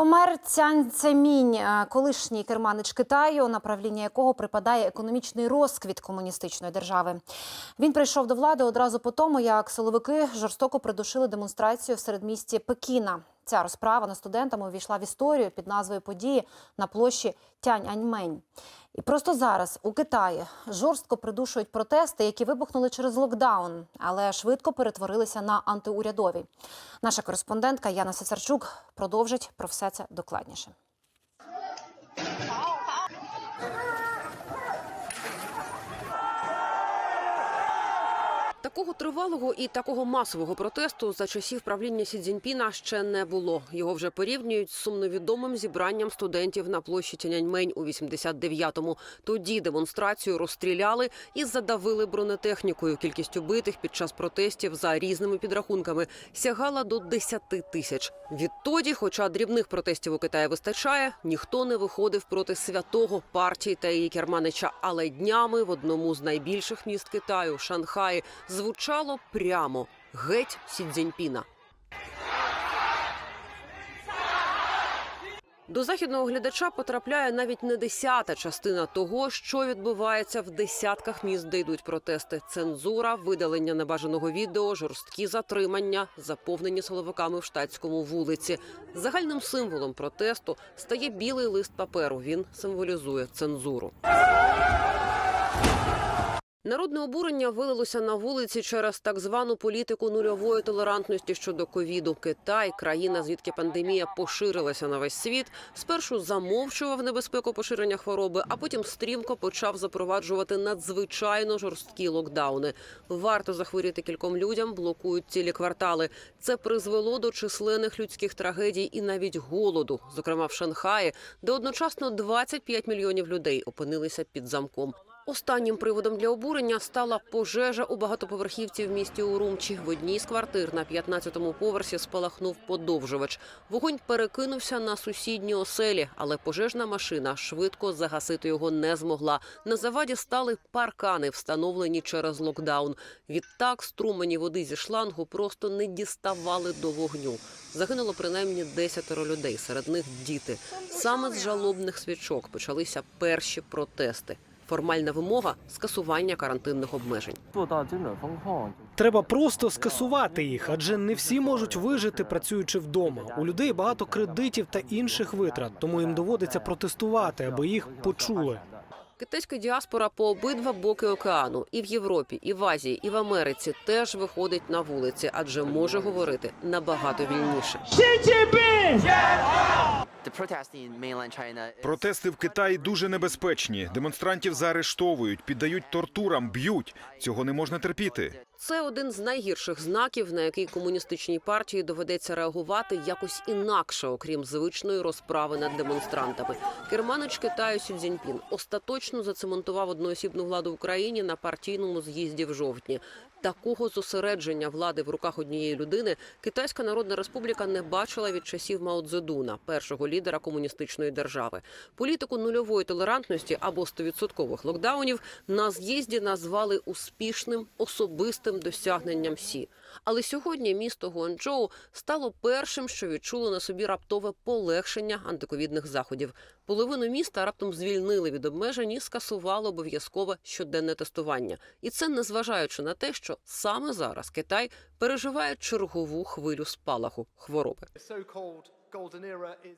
Помер Цянь Цемінь, е, колишній керманич Китаю, на правління якого припадає економічний розквіт комуністичної держави. Він прийшов до влади одразу по тому, як силовики жорстоко придушили демонстрацію в середмісті Пекіна. Ця розправа над студентами увійшла в історію під назвою події на площі Тянь-Аньмень. І просто зараз у Китаї жорстко придушують протести, які вибухнули через локдаун, але швидко перетворилися на антиурядові. Наша кореспондентка Яна Сесарчук продовжить про все це докладніше. Такого тривалого і такого масового протесту за часів правління Сі Цзіньпіна ще не було. Його вже порівнюють з сумновідомим зібранням студентів на площі Тяньаньмень у 89-му. Тоді демонстрацію розстріляли і задавили бронетехнікою. Кількість убитих під час протестів за різними підрахунками сягала до 10 тисяч. Відтоді, хоча дрібних протестів у Китаї вистачає, ніхто не виходив проти святого партії та її керманича. Але днями в одному з найбільших міст Китаю, Шанхаї, звучало прямо геть Сі Цзіньпіна. До західного глядача потрапляє навіть не десята частина того, що відбувається в десятках міст, де йдуть протести: цензура, видалення небажаного відео, жорсткі затримання, заповнені силовиками в штатському вулиці. Загальним символом протесту стає білий лист паперу. Він символізує цензуру. Народне обурення вилилося на вулиці через так звану політику нульової толерантності щодо ковіду. Китай, країна, звідки пандемія поширилася на весь світ, спершу замовчував небезпеку поширення хвороби, а потім стрімко почав запроваджувати надзвичайно жорсткі локдауни. Варто захворіти кільком людям, блокують цілі квартали. Це призвело до численних людських трагедій і навіть голоду, зокрема в Шанхаї, де одночасно 25 мільйонів людей опинилися під замком. Останнім приводом для обурення стала пожежа у багатоповерхівці в місті Урумчі. В одній з квартир на 15-му поверсі спалахнув подовжувач. Вогонь перекинувся на сусідні оселі, але пожежна машина швидко загасити його не змогла. На заваді стали паркани, встановлені через локдаун. Відтак струмені води зі шлангу просто не діставали до вогню. Загинуло принаймні десятеро людей, серед них діти. Саме з жалобних свічок почалися перші протести формальна вимога скасування карантинних обмежень. Треба просто скасувати їх, адже не всі можуть вижити, працюючи вдома. У людей багато кредитів та інших витрат, тому їм доводиться протестувати, аби їх почули. Китайська діаспора по обидва боки океану і в Європі, і в Азії, і в Америці теж виходить на вулиці, адже може говорити набагато вільніше. Протести в Китаї дуже небезпечні. Демонстрантів заарештовують, піддають тортурам, б'ють. Цього не можна терпіти. Це один з найгірших знаків, на який комуністичній партії доведеться реагувати якось інакше, окрім звичної розправи над демонстрантами. Керманич Китаю Сі Цзіньпін остаточно зацементував одноосібну владу в Україні на партійному з'їзді в жовтні. Такого зосередження влади в руках однієї людини Китайська Народна Республіка не бачила від часів Мао Цзедуна, першого лідера комуністичної держави. Політику нульової толерантності або стовідсоткових локдаунів на з'їзді назвали успішним особистим досягненням Сі. Але сьогодні місто Гуанчжоу стало першим, що відчуло на собі раптове полегшення антиковідних заходів. Половину міста раптом звільнили від обмежень і скасували обов'язкове щоденне тестування. І це незважаючи на те, що саме зараз Китай переживає чергову хвилю спалаху хвороби.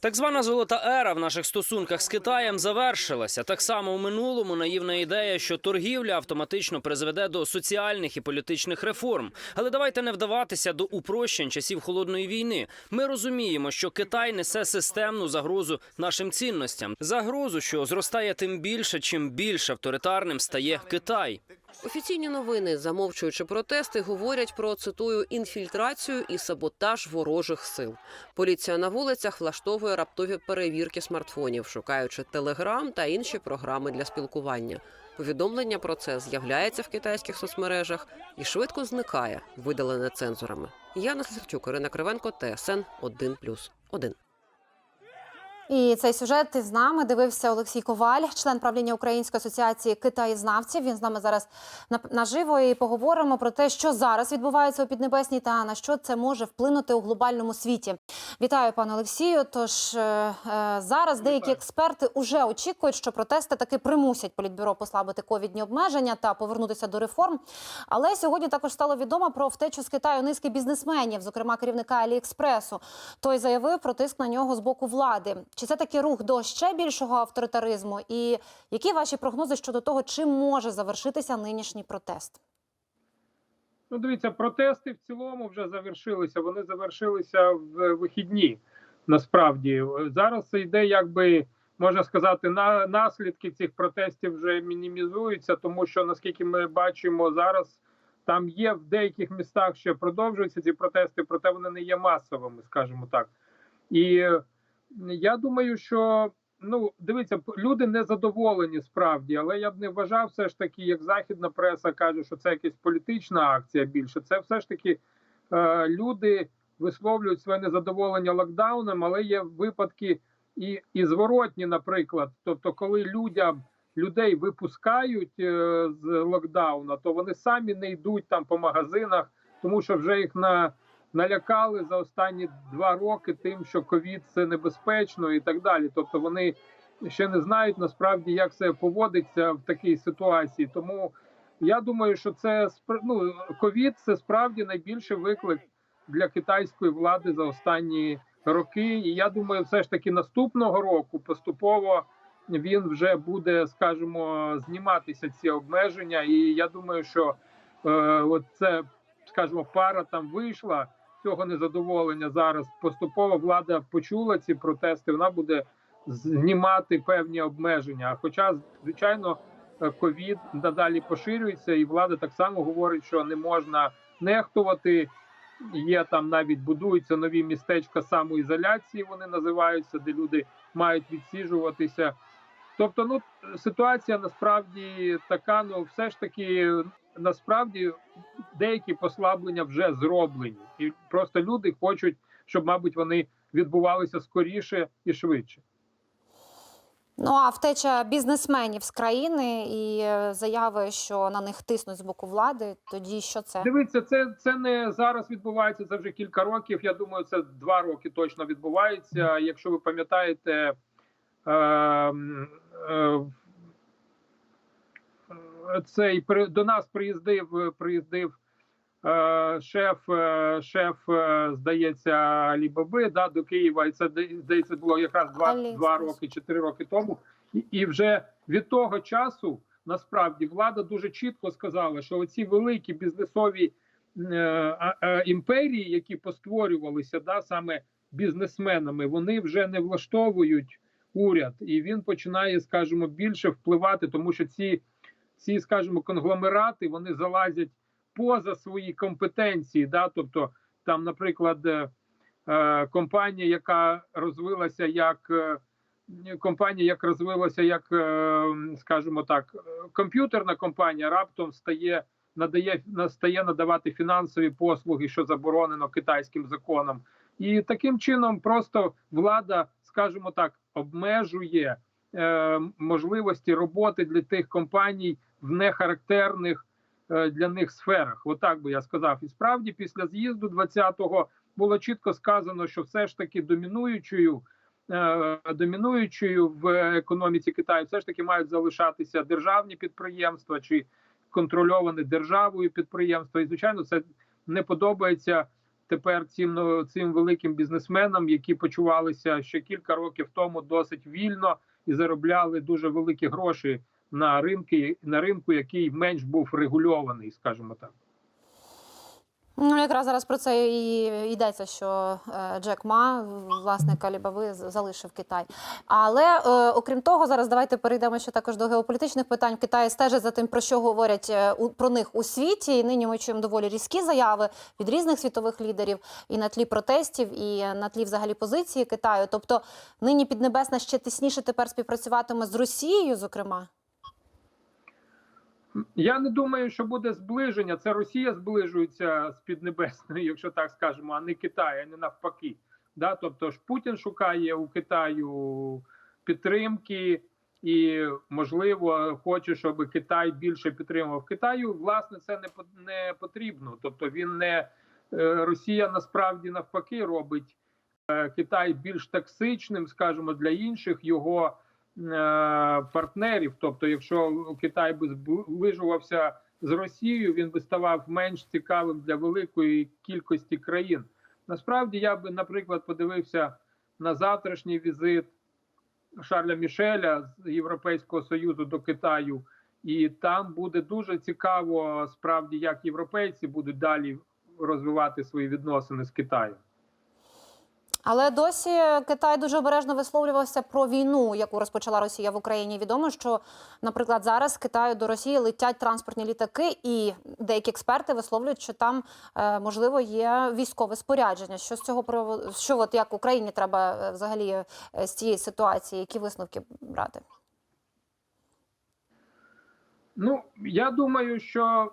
Так звана золота ера в наших стосунках з Китаєм завершилася. Так само у минулому наївна ідея, що торгівля автоматично призведе до соціальних і політичних реформ. Але давайте не вдаватися до упрощень часів холодної війни. Ми розуміємо, що Китай несе системну загрозу нашим цінностям. Загрозу, що зростає тим більше, чим більш авторитарним стає Китай. Офіційні новини, замовчуючи протести, говорять про цитую інфільтрацію і саботаж ворожих сил. Поліція на вулицях влаштовує раптові перевірки смартфонів, шукаючи телеграм та інші програми для спілкування. Повідомлення про це з'являється в китайських соцмережах і швидко зникає, видалене цензорами. Яна Славчук, Ірина Кривенко, ТСН 1+,1. І цей сюжет з нами дивився Олексій Коваль, член правління Української асоціації китаєзнавців. Він з нами зараз на- наживо і поговоримо про те, що зараз відбувається у Піднебесній та на що це може вплинути у глобальному світі. Вітаю, пане Олексію. Тож е, е, зараз деякі експерти вже очікують, що протести таки примусять політбюро послабити ковідні обмеження та повернутися до реформ. Але сьогодні також стало відомо про втечу з Китаю низки бізнесменів, зокрема керівника Аліекспресу. Той заявив про тиск на нього з боку влади. Чи це такий рух до ще більшого авторитаризму? І які ваші прогнози щодо того, чим може завершитися нинішній протест? Ну, дивіться, протести в цілому вже завершилися. Вони завершилися в вихідні. Насправді зараз це йде, якби можна сказати, на наслідки цих протестів вже мінімізуються, тому що наскільки ми бачимо зараз, там є в деяких містах ще продовжуються ці протести, проте вони не є масовими, скажімо так. І я думаю, що ну дивіться, люди не задоволені справді, але я б не вважав все ж таки, як західна преса каже, що це якась політична акція більше. Це все ж таки е, люди висловлюють своє незадоволення локдауном, але є випадки і, і зворотні, наприклад. Тобто, коли людям людей випускають е, з локдауна, то вони самі не йдуть там по магазинах, тому що вже їх на налякали за останні два роки тим, що ковід це небезпечно і так далі. Тобто вони ще не знають насправді, як це поводиться в такій ситуації. Тому я думаю, що це ну, ковід це справді найбільший виклик для китайської влади за останні роки. І я думаю, все ж таки наступного року поступово він вже буде, скажімо, зніматися ці обмеження. І я думаю, що е, це, скажімо, пара там вийшла цього незадоволення зараз. Поступово влада почула ці протести. Вона буде знімати певні обмеження. Хоча, звичайно, е, ковід надалі поширюється, і влада так само говорить, що не можна нехтувати. Є там навіть будуються нові містечка самоізоляції. Вони називаються, де люди мають відсіжуватися. Тобто, ну ситуація насправді така. Ну, все ж таки, насправді деякі послаблення вже зроблені, і просто люди хочуть, щоб, мабуть, вони відбувалися скоріше і швидше. Ну а втеча бізнесменів з країни і е, заяви, що на них тиснуть з боку влади. Тоді що це? Дивіться, це, це не зараз відбувається. Це вже кілька років. Я думаю, це два роки точно відбувається. Якщо ви пам'ятаєте, е, е, цей при- до нас приїздив приїздив е, шеф, е, шеф, е, здається, Алібаби да, до Києва. І це здається було якраз два, два роки, чотири роки тому. І, і вже від того часу насправді влада дуже чітко сказала, що оці великі бізнесові е, е, імперії, які постворювалися, да, саме бізнесменами, вони вже не влаштовують уряд, і він починає, скажімо, більше впливати, тому що ці, ці скажімо, конгломерати вони залазять поза свої компетенції. Да, тобто, там, наприклад, е, е, компанія, яка розвилася як е, компанія, як розвилася, як скажімо так, комп'ютерна компанія, раптом стає надає стає надавати фінансові послуги, що заборонено китайським законом, і таким чином просто влада, скажімо так, обмежує е, можливості роботи для тих компаній в нехарактерних е, для них сферах. Отак би я сказав. І справді, після з'їзду 20-го було чітко сказано, що все ж таки домінуючою. е, Домінуючою в економіці Китаю все ж таки мають залишатися державні підприємства чи контрольовані державою підприємства. І звичайно, це не подобається тепер цим ну, цим великим бізнесменам, які почувалися ще кілька років тому досить вільно і заробляли дуже великі гроші на ринки на ринку, який менш був регульований, скажімо так. Ну, якраз зараз про це і йдеться, що е, Джек Ма, власник Алібаби, залишив Китай. Але е, окрім того, зараз давайте перейдемо ще також до геополітичних питань. Китай стежить за тим, про що говорять е, про них у світі. І нині ми чуємо доволі різкі заяви від різних світових лідерів і на тлі протестів, і на тлі взагалі позиції Китаю. Тобто нині Піднебесна ще тісніше тепер співпрацюватиме з Росією, зокрема. Я не думаю, що буде зближення. Це Росія зближується з Піднебесною, якщо так скажемо, а не Китай, а не навпаки. Да? Тобто ж Путін шукає у Китаю підтримки і, можливо, хоче, щоб Китай більше підтримував Китаю. Власне, це не потрібно. Тобто, він не е, Росія насправді навпаки робить е, Китай більш токсичним, скажімо, для інших його партнерів. Тобто, якщо Китай би зближувався з Росією, він би ставав менш цікавим для великої кількості країн. Насправді я би, наприклад, подивився на завтрашній візит Шарля Мішеля з Європейського союзу до Китаю, і там буде дуже цікаво, справді, як європейці будуть далі розвивати свої відносини з Китаєм. Але досі Китай дуже обережно висловлювався про війну, яку розпочала Росія в Україні. Відомо, що, наприклад, зараз Китаю до Росії летять транспортні літаки, і деякі експерти висловлюють, що там е, можливо є військове спорядження. Що з цього? Що от як Україні треба е, взагалі е, з цієї ситуації? Які висновки брати? Ну я думаю, що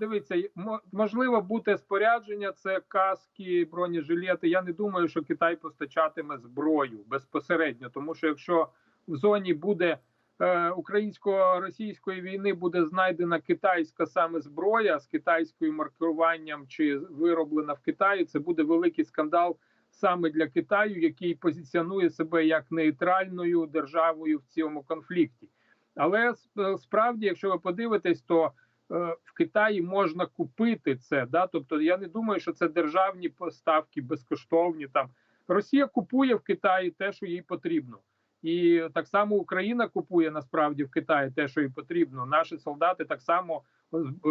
дивіться, мо- можливо бути спорядження, це каски, бронежилети. Я не думаю, що Китай постачатиме зброю безпосередньо, тому що якщо в зоні буде е, українсько-російської війни буде знайдена китайська саме зброя з китайською маркуванням чи вироблена в Китаї, це буде великий скандал саме для Китаю, який позиціонує себе як нейтральною державою в цьому конфлікті. Але справді, якщо ви подивитесь, то е, в Китаї можна купити це. Да? Тобто я не думаю, що це державні поставки безкоштовні. Там Росія купує в Китаї те, що їй потрібно, і так само Україна купує насправді в Китаї те, що їй потрібно. Наші солдати так само е,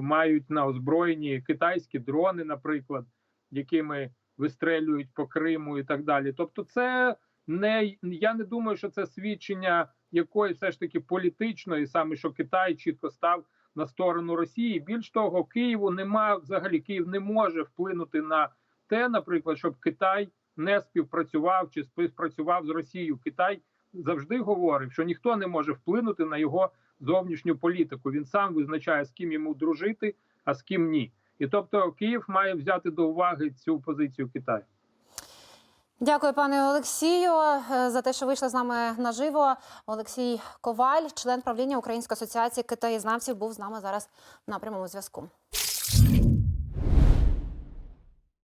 мають на озброєнні китайські дрони, наприклад, якими вистрелюють по Криму і так далі. Тобто, це не я не думаю, що це свідчення якої все ж таки політичної, саме що Китай чітко став на сторону Росії. Більш того, Києву нема взагалі Київ не може вплинути на те, наприклад, щоб Китай не співпрацював чи співпрацював з Росією. Китай завжди говорив, що ніхто не може вплинути на його зовнішню політику. Він сам визначає, з ким йому дружити, а з ким ні. І тобто Київ має взяти до уваги цю позицію Китаю. Дякую, пане Олексію, е, за те, що вийшли з нами наживо. Олексій Коваль, член правління Української асоціації китаєзнавців, був з нами зараз на прямому зв'язку.